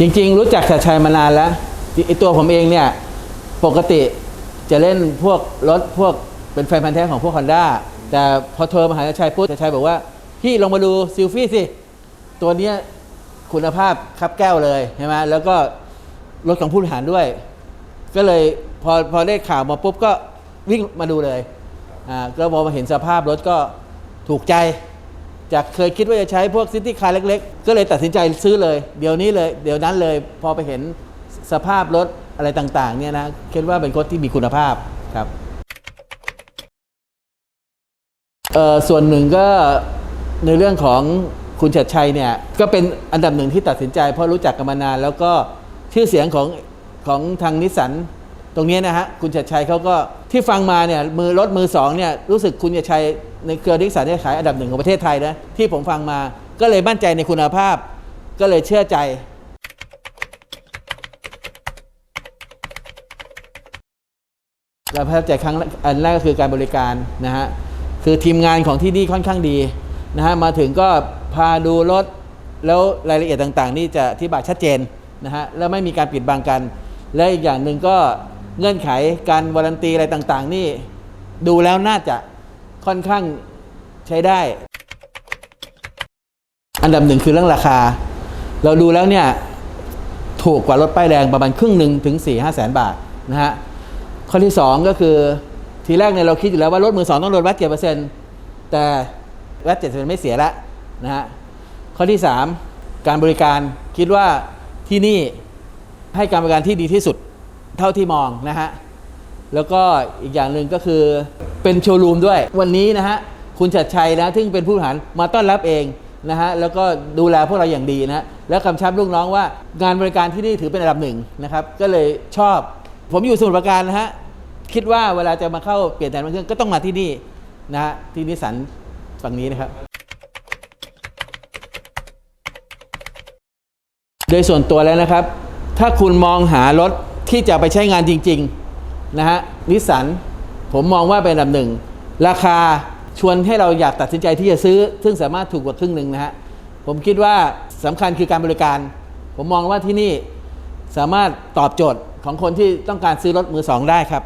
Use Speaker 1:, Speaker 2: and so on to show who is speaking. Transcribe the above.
Speaker 1: จริง ๆ รู้จักชัดชัยมานานแล้วไอตัวผมเองเนี่ย ปกติจะเล่นพวกรถพวกเป็นแฟนพันธ์แท้ของพวก Honda แต่พอโทรมาหาชัดชัยปุ๊บชัดชัยบอกว่า พี่ลงมาดูซิลฟี่สิ ตัวเนี้ยคุณภาพครับแก้วเลยใช่ไหมแล้วก็รถของผู้บริหารด้วย ก็เลยพอพอได้ข่าวมาปุ๊บก็วิ่งมาดูเลยอ่าก็พอมาเห็นสภาพรถก็ถูกใจ จากเคยคิดว่าจะใช้พวกซิตี้คาร์เล็ก ๆ ก็เลยตัดสินใจซื้อเลย เดี๋ยวนี้เลย เดี๋ยวนั้นเลยพอไปเห็นสภาพรถอะไรต่างๆเนี่ยนะคิดว่าเป็นรถที่มีคุณภาพครับเออส่วนหนึ่งก็ในเรื่องของคุณชัดชัยเนี่ยก็เป็นอันดับหนึ่งที่ตัดสินใจเพราะรู้จักกันมานาน แล้วก็ชื่อเสียงของของทางนิสสัน ตรงนี้นะฮะคุณชัดชัยเขาก็ที่ฟังมาเนี่ยมือรถมือสองเนี่ยรู้สึกคุณชัดชัยในเครือนิสสันเนี่ยขายอันดับหนึ่งของประเทศไทยนะที่ผมฟังมาก็เลยมั่นใจในคุณภาพ ก็เลยเชื่อใจเราประทับใจครั้งอันแรกก็คือการบริการนะฮะคือทีมงานของที่นี่ค่อนข้างดีนะฮะมาถึงก็พาดูรถแล้วรายละเอียดต่างๆ นี่จะอธิบายชัดเจนนะฮะแล้วไม่มีการปิดบังกัน และอีกอย่างหนึ่งก็ เงื่อนไขการวารันตีอะไรต่าง ๆ นี่ ดูแล้วน่าจะค่อนข้างใช้ได้ อันดับหนึ่งคือเรื่องราคา เราดูแล้วเนี่ย ถูกกว่ารถป้ายแดงประมาณครึ่งหนึ่งถึง4ี่ห้าแสนบาทนะฮะ ข้อที่ 2 ก็คือทีแรกเนี่ยเราคิดอยู่แล้วว่ารถมือสองต้องโดนวัดเจ็ดเปอร์เซ็นต์แต่วัดเจ็ดเปอร์เซ็นต์ไม่เสียละนะฮะ ข้อที่ 3 การบริการคิดว่าที่นี่ให้การบริการที่ดีที่สุด เท่าที่มองนะฮะ แล้วก็อีกอย่างหนึ่งก็คือเป็นโชว์รูมด้วย วันนี้นะฮะ คุณชัดชัยนะซึ่งเป็นผู้บริหารมาต้อนรับเองนะฮะ แล้วก็ดูแลพวกเราอย่างดีนะ แล้วกำชับลูกน้องว่างานบริการที่นี่ถือเป็นอันดับหนึ่งนะครับ ก็เลยชอบ ผมอยู่สมุทรปราการนะฮะ คิดว่าเวลาจะมาเข้าเปลี่ยนแต่น้ำมันเครื่องก็ต้องมาที่นี่นะฮะ ที่นิสสันฝั่งนี้นะครับ โดยส่วนตัวแล้วนะครับ ถ้าคุณมองหารถ ที่จะไปใช้งานจริงๆนะฮะนิสสันผมมองว่าเป็นอันดับหนึ่ง ราคาชวนให้เราอยากตัดสินใจที่จะซื้อ ซึ่งสามารถถูกกว่าครึ่งหนึ่งนะฮะผมคิดว่าสำคัญคือการบริการ ผมมองว่าที่นี่สามารถตอบโจทย์ของคนที่ต้องการซื้อรถมือสองได้ครับ